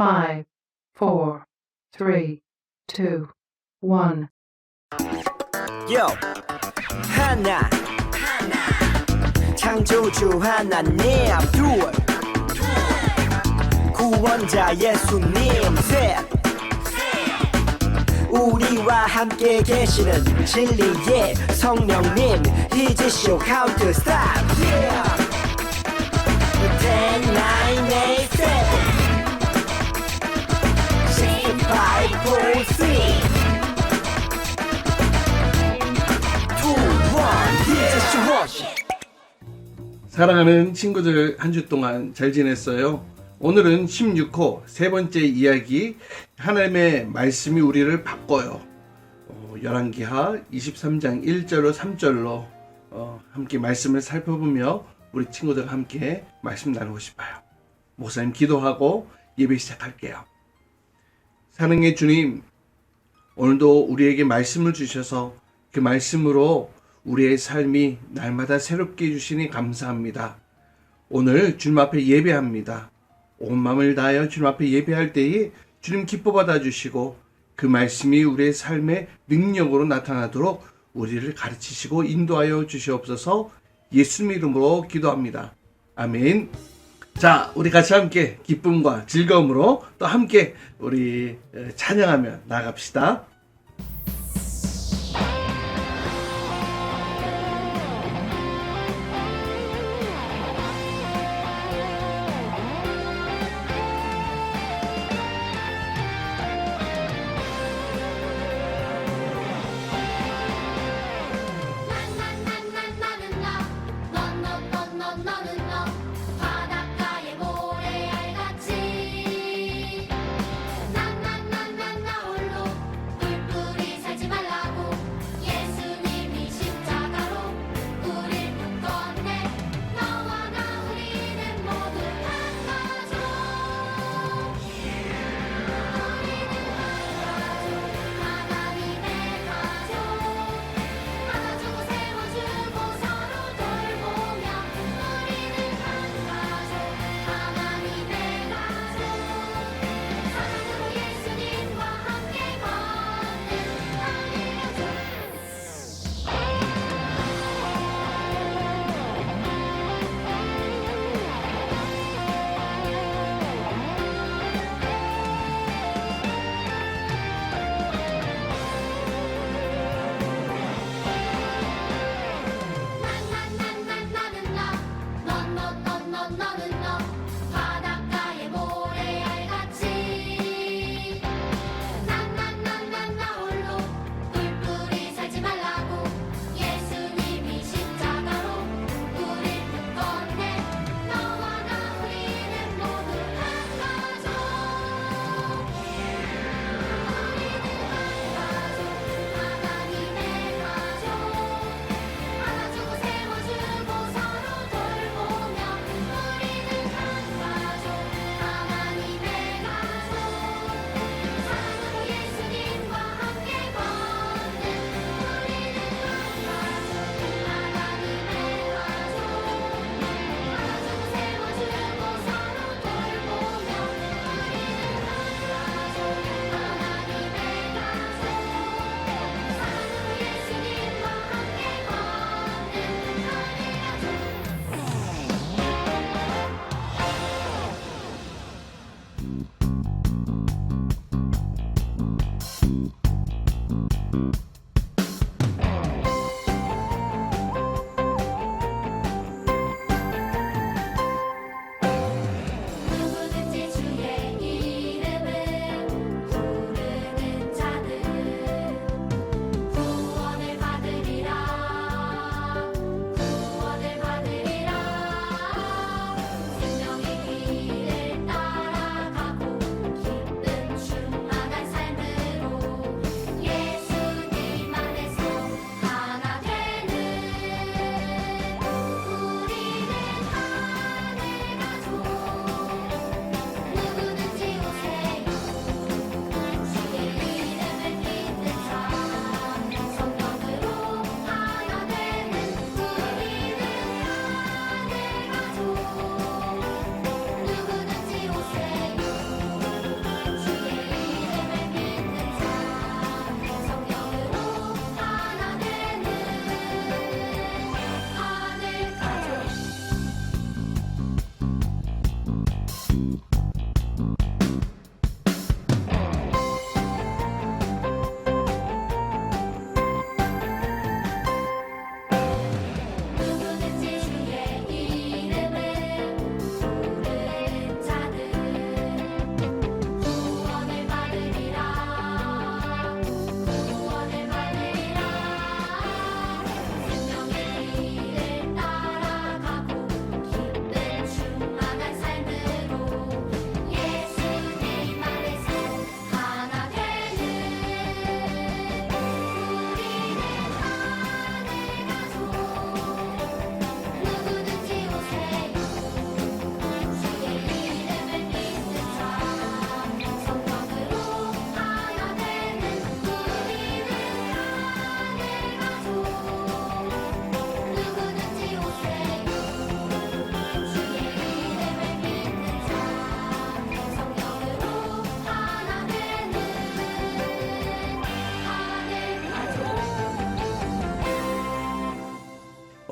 five, four, three, two, one. 요 하나. 창조주 하나님 둘. 구원자 예수님 셋. 우리와 함께 계시는 진리의 성령님 이지쇼 카운트 스탑. Yeah. 10, 9, 8, 7 6, 5, 4, 3 two, one, yes, wash. 사랑하는 친구들 한 주 동안 잘 지냈어요? 오늘은 16호 세 번째 이야기 하나님의 말씀이 우리를 바꿔요. 어, 열왕기하 23장 1절로 3절로 어, 함께 말씀을 살펴보며 우리 친구들과 함께 말씀 나누고 싶어요. 목사님 기도하고 예배 시작할게요. 사랑의 주님, 오늘도 우리에게 말씀을 주셔서 그 말씀으로 우리의 삶이 날마다 새롭게 해주시니 감사합니다. 오늘 주님 앞에 예배합니다. 온 마음을 다하여 주님 앞에 예배할 때에 주님 기뻐 받아주시고 그 말씀이 우리의 삶의 능력으로 나타나도록 우리를 가르치시고 인도하여 주시옵소서 예수님 이름으로 기도합니다. 아멘. 자, 우리 같이 함께 기쁨과 즐거움으로 또 함께 우리 에, 찬양하며 나갑시다.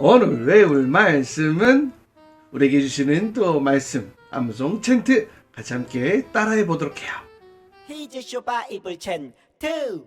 오늘 외울 말씀은 우리에게 주시는 또 말씀 암송 챈트 같이 함께 따라해 보도록 해요. 히즈 쇼 바 이블 챈트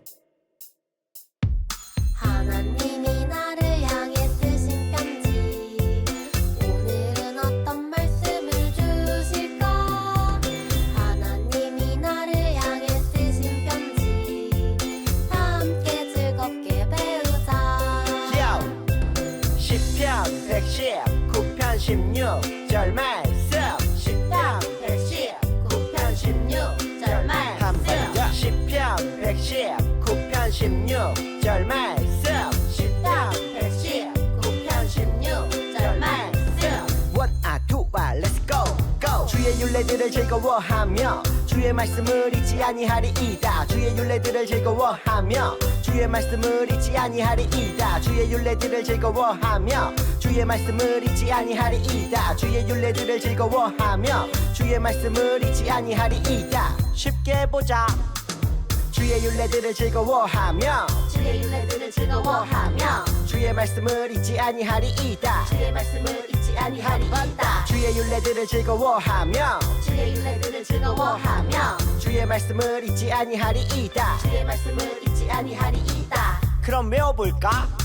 119편 16절 말씀 시편 119편 16절 말씀 한번더 시편 119편 16절 말씀 시편 119편 16절 말씀 원아 두아 렛츠 고 고 주의 윤례들을 즐거워하며 주의 말씀을 잊지 아니하리이다. 주의 윤례들을 즐거워하며 주의 말씀을 잊지 아니하리이다. 주의 윤례들을 즐거워하며 주의 말씀을 잊지 아니하리이다. 주의 윤례들을 즐거워하며 주의 말씀을 잊지 아니하리이다. 쉽게 보자 주의 윤례들을 즐거워하며 주의 윤례들을 즐거워하며 주의 말씀을 잊지 아니하리이다. 주의 말씀을 잊지 아니하리이다. 주의 윤례들을 즐거워하며 주의 윤례들을 즐거워하며 주의 말씀을 잊지 아니하리이다. 주의 말씀을 잊지 아니하리이다. 그럼 외워볼까?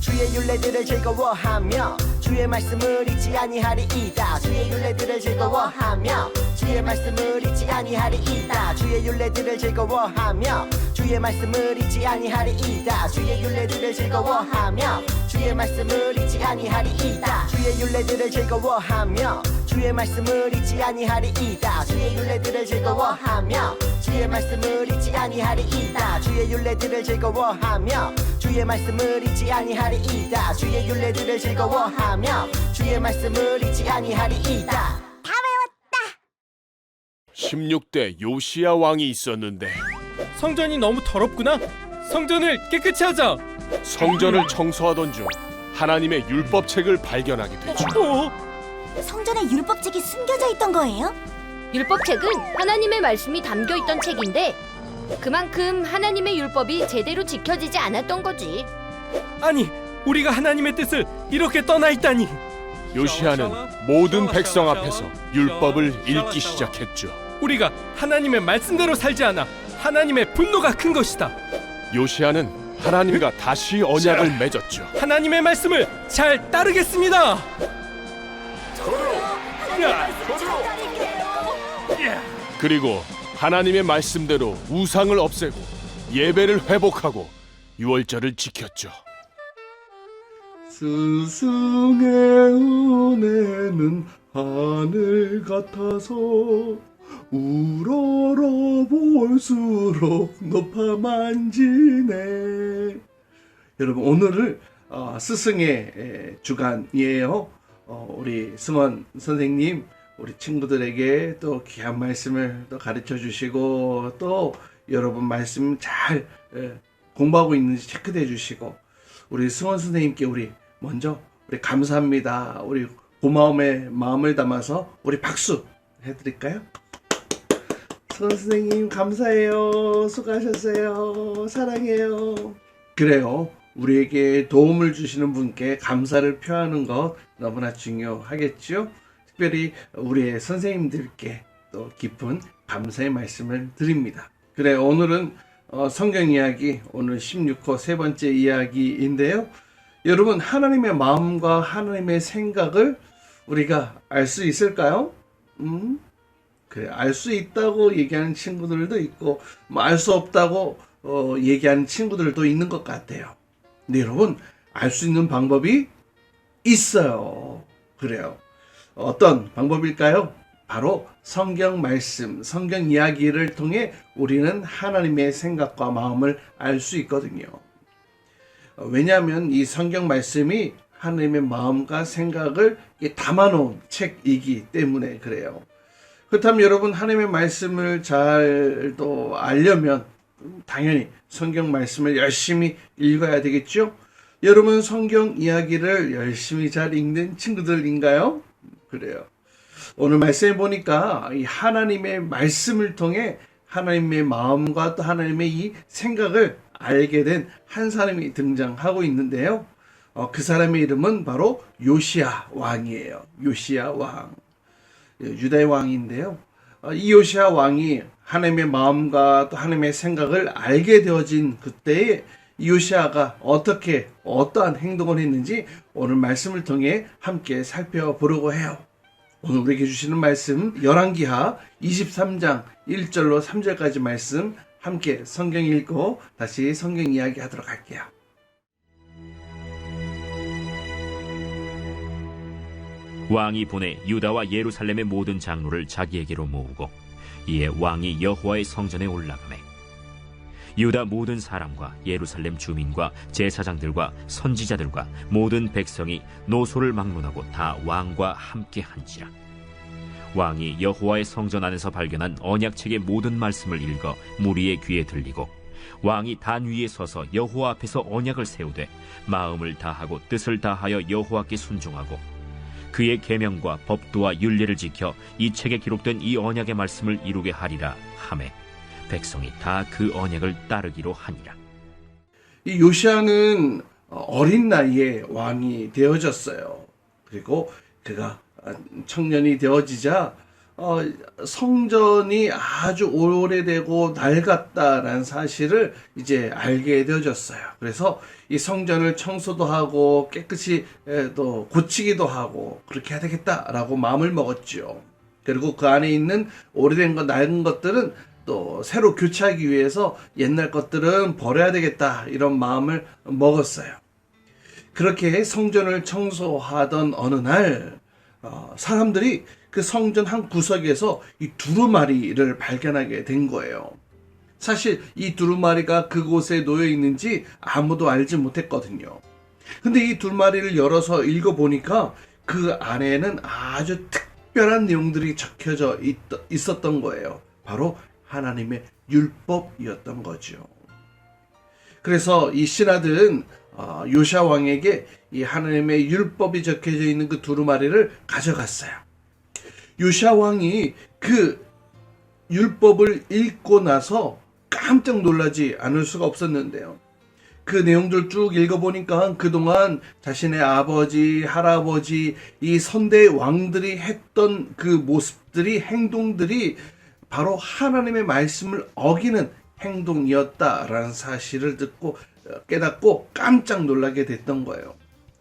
주의 윤례들을 즐거워하며 주의 말씀을 잊지 아니하리이다. 주의 윤례들을 즐거워하며 주의 말씀을 잊지 아니하리이다. 주의 윤례들을 즐거워하며 주의 말씀을 잊지 아니하리이다. 주의 윤례들을 즐거워하며 주의 말씀을 잊지 아니하리이다. 주의 윤례들을 즐거워하며 주의 말씀을 잊지 아니하리이다 주의 윤례들을 즐거워하며 주의 말씀을 잊지 아니하리이다 주의 윤례들을 즐거워하며 주의 말씀을 잊지 아니하리이다 주의 윤례들을 즐거워하며 주의 말씀을 잊지 아니하리이다 16대 요시야 왕이 있었는데 성전이 너무 더럽구나. 성전을 깨끗이 하자. 성전을 청소하던 중 하나님의 율법책을 발견하게 되죠. 어? 성전에 율법책이 숨겨져 있던 거예요? 율법책은 하나님의 말씀이 담겨 있던 책인데 그만큼 하나님의 율법이 제대로 지켜지지 않았던 거지. 아니, 우리가 하나님의 뜻을 이렇게 떠나 있다니. 요시야는 모든 백성 앞에서 율법을 읽기 시작했죠. 우리가 하나님의 말씀대로 살지 않아 하나님의 분노가 큰 것이다. 요시야는 하나님과 다시 언약을 맺었죠. 하나님의 말씀을 잘 따르겠습니다. 그리고 하나님의 말씀대로 우상을 없애고 예배를 회복하고 유월절을 지켰죠. 스승의 은혜는 하늘 같아서 우러러 볼수록 높아 만지네. 여러분 오늘을 어, 스승의 에, 주간이에요. 어, 우리 승원 선생님 우리 친구들에게 또 귀한 말씀을 또 가르쳐 주시고 또 여러분 말씀 잘 에, 공부하고 있는지 체크해 주시고 우리 승원 선생님께 우리 먼저 우리 감사합니다. 우리 고마움의 마음을 담아서 우리 박수 해드릴까요? 승원 선생님 감사해요. 수고하셨어요. 사랑해요. 그래요. 우리에게 도움을 주시는 분께 감사를 표하는 것 너무나 중요하겠죠. 특별히 우리의 선생님들께 또 깊은 감사의 말씀을 드립니다. 그래 오늘은 어, 성경 이야기 오늘 16호 세 번째 이야기인데요. 여러분 하나님의 마음과 하나님의 생각을 우리가 알 수 있을까요? 음? 그래 알 수 있다고 얘기하는 친구들도 있고 뭐 알 수 없다고 어, 얘기하는 친구들도 있는 것 같아요. 근데 여러분 알 수 있는 방법이 있어요. 그래요. 어떤 방법일까요? 바로 성경 말씀, 성경 이야기를 통해 우리는 하나님의 생각과 마음을 알 수 있거든요. 어, 왜냐하면 이 성경 말씀이 하나님의 마음과 생각을 담아놓은 책이기 때문에 그래요. 그렇다면 여러분 하나님의 말씀을 잘 또 알려면 당연히 성경 말씀을 열심히 읽어야 되겠죠? 여러분 성경 이야기를 열심히 잘 읽는 친구들인가요? 그래요. 오늘 말씀해 보니까 이 하나님의 말씀을 통해 하나님의 마음과 또 하나님의 이 생각을 알게 된 한 사람이 등장하고 있는데요. 어, 그 사람의 이름은 바로 요시아 왕이에요. 요시아 왕. 예, 유다의 왕인데요. 어, 이 요시아 왕이 하나님의 마음과 또 하나님의 생각을 알게 되어진 그때에 이 요시아가 어떻게 어떠한 행동을 했는지 오늘 말씀을 통해 함께 살펴보려고 해요. 오늘 우리에게 주시는 말씀 열왕기하 23장 1절로 3절까지 말씀 함께 성경 읽고 다시 성경 이야기 하도록 할게요. 왕이 보내 유다와 예루살렘의 모든 장로를 자기에게로 모으고 이에 왕이 여호와의 성전에 올라가매 유다 모든 사람과 예루살렘 주민과 제사장들과 선지자들과 모든 백성이 노소를 막론하고 다 왕과 함께 한지라. 왕이 여호와의 성전 안에서 발견한 언약책의 모든 말씀을 읽어 무리의 귀에 들리고 왕이 단 위에 서서 여호와 앞에서 언약을 세우되 마음을 다하고 뜻을 다하여 여호와께 순종하고 그의 계명과 법도와 윤례를 지켜 이 책에 기록된 이 언약의 말씀을 이루게 하리라 하매 백성이 다 그 언약을 따르기로 하니라 이 요시아는 어린 나이에 왕이 되어졌어요. 그리고 그가 청년이 되어지자 어, 성전이 아주 오래되고 낡았다라는 사실을 이제 알게 되어졌어요. 그래서 이 성전을 청소도 하고 깨끗이 에, 또 고치기도 하고 그렇게 해야 되겠다라고 마음을 먹었죠. 그리고 그 안에 있는 오래된 것, 낡은 것들은 또 새로 교체하기 위해서 옛날 것들은 버려야 되겠다 이런 마음을 먹었어요. 그렇게 성전을 청소하던 어느 날 어, 사람들이 그 성전 한 구석에서 이 두루마리를 발견하게 된 거예요. 사실 이 두루마리가 그곳에 놓여 있는지 아무도 알지 못했거든요. 근데 이 두루마리를 열어서 읽어보니까 그 안에는 아주 특별한 내용들이 적혀져 있, 있었던 거예요. 바로 하나님의 율법이었던 거죠. 그래서 이 신하들은 어, 요샤 왕에게 이 하나님의 율법이 적혀져 있는 그 두루마리를 가져갔어요. 요샤 왕이 그 율법을 읽고 나서 깜짝 놀라지 않을 수가 없었는데요. 그 내용들 쭉 읽어보니까 그동안 자신의 아버지, 할아버지, 이 선대 왕들이 했던 그 모습들이, 행동들이 바로 하나님의 말씀을 어기는 행동이었다라는 사실을 듣고 어, 깨닫고 깜짝 놀라게 됐던 거예요.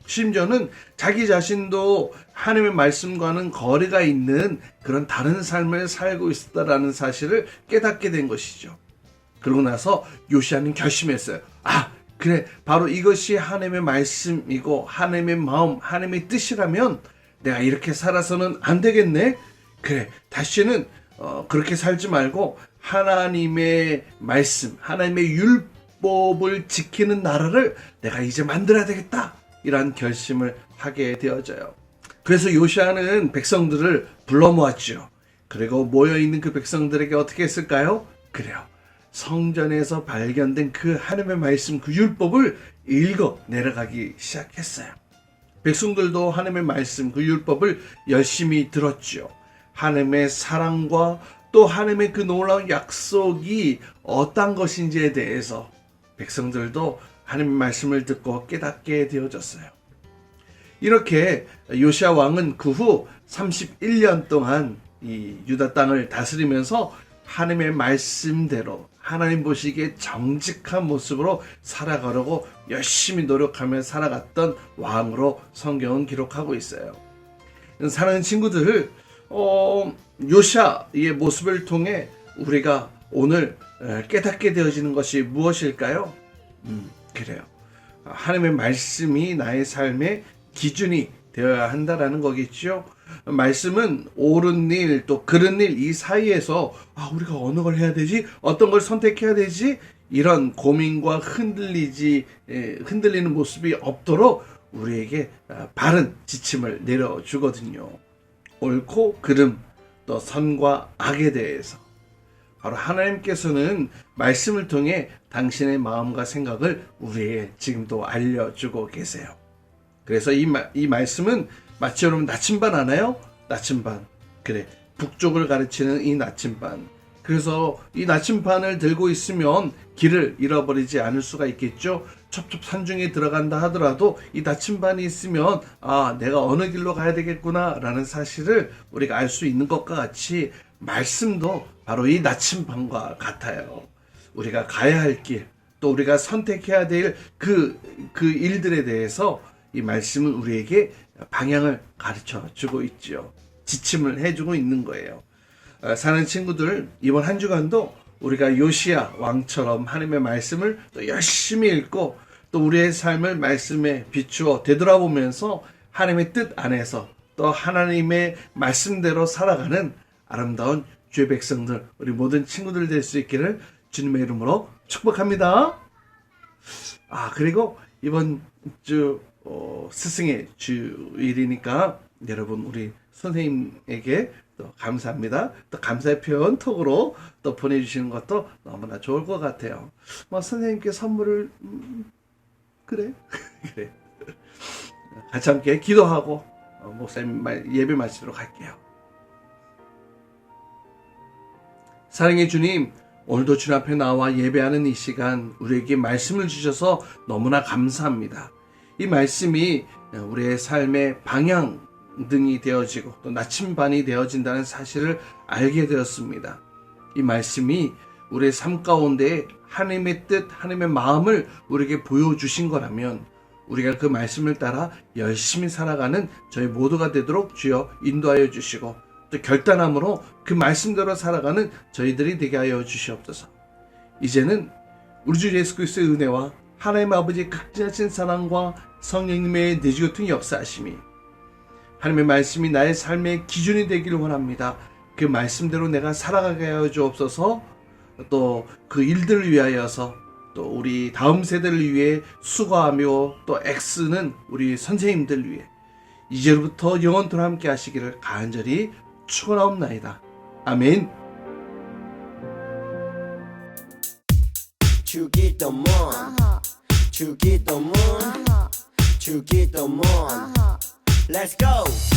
심지어는 자기 자신도 하나님의 말씀과는 거리가 있는 그런 다른 삶을 살고 있었다라는 사실을 깨닫게 된 것이죠. 그러고 나서 요시아는 결심했어요. 아, 그래. 바로 이것이 하나님의 말씀이고 하나님의 마음, 하나님의 뜻이라면 내가 이렇게 살아서는 안 되겠네. 그래. 다시는 어, 그렇게 살지 말고 하나님의 말씀, 하나님의 율법을 지키는 나라를 내가 이제 만들어야 되겠다. 이러한 결심을 하게 되어져요. 그래서 요시아는 백성들을 불러 모았죠. 그리고 모여 있는 그 백성들에게 어떻게 했을까요? 그래요. 성전에서 발견된 그 하나님의 말씀, 그 율법을 읽어 내려가기 시작했어요. 백성들도 하나님의 말씀, 그 율법을 열심히 들었죠. 하나님의 사랑과 또 하나님의 그 놀라운 약속이 어떤 것인지에 대해서 백성들도 하나님의 말씀을 듣고 깨닫게 되어졌어요. 이렇게 요시아 왕은 그 후 31년 동안 이 유다 땅을 다스리면서 하나님의 말씀대로 하나님 보시기에 정직한 모습으로 살아가려고 열심히 노력하며 살아갔던 왕으로 성경은 기록하고 있어요. 사랑하는 친구들, 어, 요시아의 모습을 통해 우리가 오늘 깨닫게 되어지는 것이 무엇일까요? 음, 그래요. 하나님의 말씀이 나의 삶의 기준이 되어야 한다라는 거겠죠. 말씀은 옳은 일, 또 그른 일 이 사이에서 아, 우리가 어느 걸 해야 되지? 어떤 걸 선택해야 되지? 이런 고민과 흔들리지 에, 흔들리는 모습이 없도록 우리에게 아, 바른 지침을 내려주거든요. 옳고 그름, 또 선과 악에 대해서 바로 하나님께서는 말씀을 통해 당신의 마음과 생각을 우리에게 지금도 알려주고 계세요. 그래서 이, 마, 이 말씀은 마치 여러분 나침반 아나요? 나침반. 그래. 북쪽을 가르치는 이 나침반. 그래서 이 나침반을 들고 있으면 길을 잃어버리지 않을 수가 있겠죠. 첩첩 산중에 들어간다 하더라도 이 나침반이 있으면 아 내가 어느 길로 가야 되겠구나라는 사실을 우리가 알 수 있는 것과 같이 말씀도 바로 이 나침반과 같아요. 우리가 가야 할 길, 또 우리가 선택해야 될 그 그 일들에 대해서 이 말씀은 우리에게 방향을 가르쳐 주고 있지요. 지침을 해주고 있는 거예요. 어, 사는 친구들 이번 한 주간도 우리가 요시야 왕처럼 하나님의 말씀을 또 열심히 읽고 또 우리의 삶을 말씀에 비추어 되돌아보면서 하나님의 뜻 안에서 또 하나님의 말씀대로 살아가는 아름다운 주의 백성들 우리 모든 친구들 될 수 있기를 주님의 이름으로 축복합니다. 아 그리고 이번 주 어, 스승의 주일이니까 여러분 우리 선생님에게 또 감사합니다. 또 감사의 표현 톡으로 또 보내주시는 것도 너무나 좋을 것 같아요. 뭐 선생님께 선물을 음, 그래 그래 같이 함께 기도하고 어, 목사님 말, 예배 마치도록 할게요. 사랑의 주님, 오늘도 주님 앞에 나와 예배하는 이 시간 우리에게 말씀을 주셔서 너무나 감사합니다. 이 말씀이 우리의 삶의 방향등이 되어지고 또 나침반이 되어진다는 사실을 알게 되었습니다. 이 말씀이 우리의 삶 가운데 하나님의 뜻, 하나님의 마음을 우리에게 보여주신 거라면 우리가 그 말씀을 따라 열심히 살아가는 저희 모두가 되도록 주여 인도하여 주시고 또 결단함으로 그 말씀대로 살아가는 저희들이 되게 하여 주시옵소서. 이제는 우리 주 예수 그리스도의 은혜와 하나님 아버지의 극진하신 사랑과 성령님의 내주같은 역사하심이 하나님의 말씀이 나의 삶의 기준이 되기를 원합니다. 그 말씀대로 내가 살아가게 하여 주옵소서. 또 그 일들을 위하여서 또 우리 다음 세대를 위해 수고하며 또 X는 우리 선생님들 위해 이제부터 영원토록 함께 하시기를 간절히 축원하옵나이다. 아멘. 주기도문 주기도문 주기도문 Let's go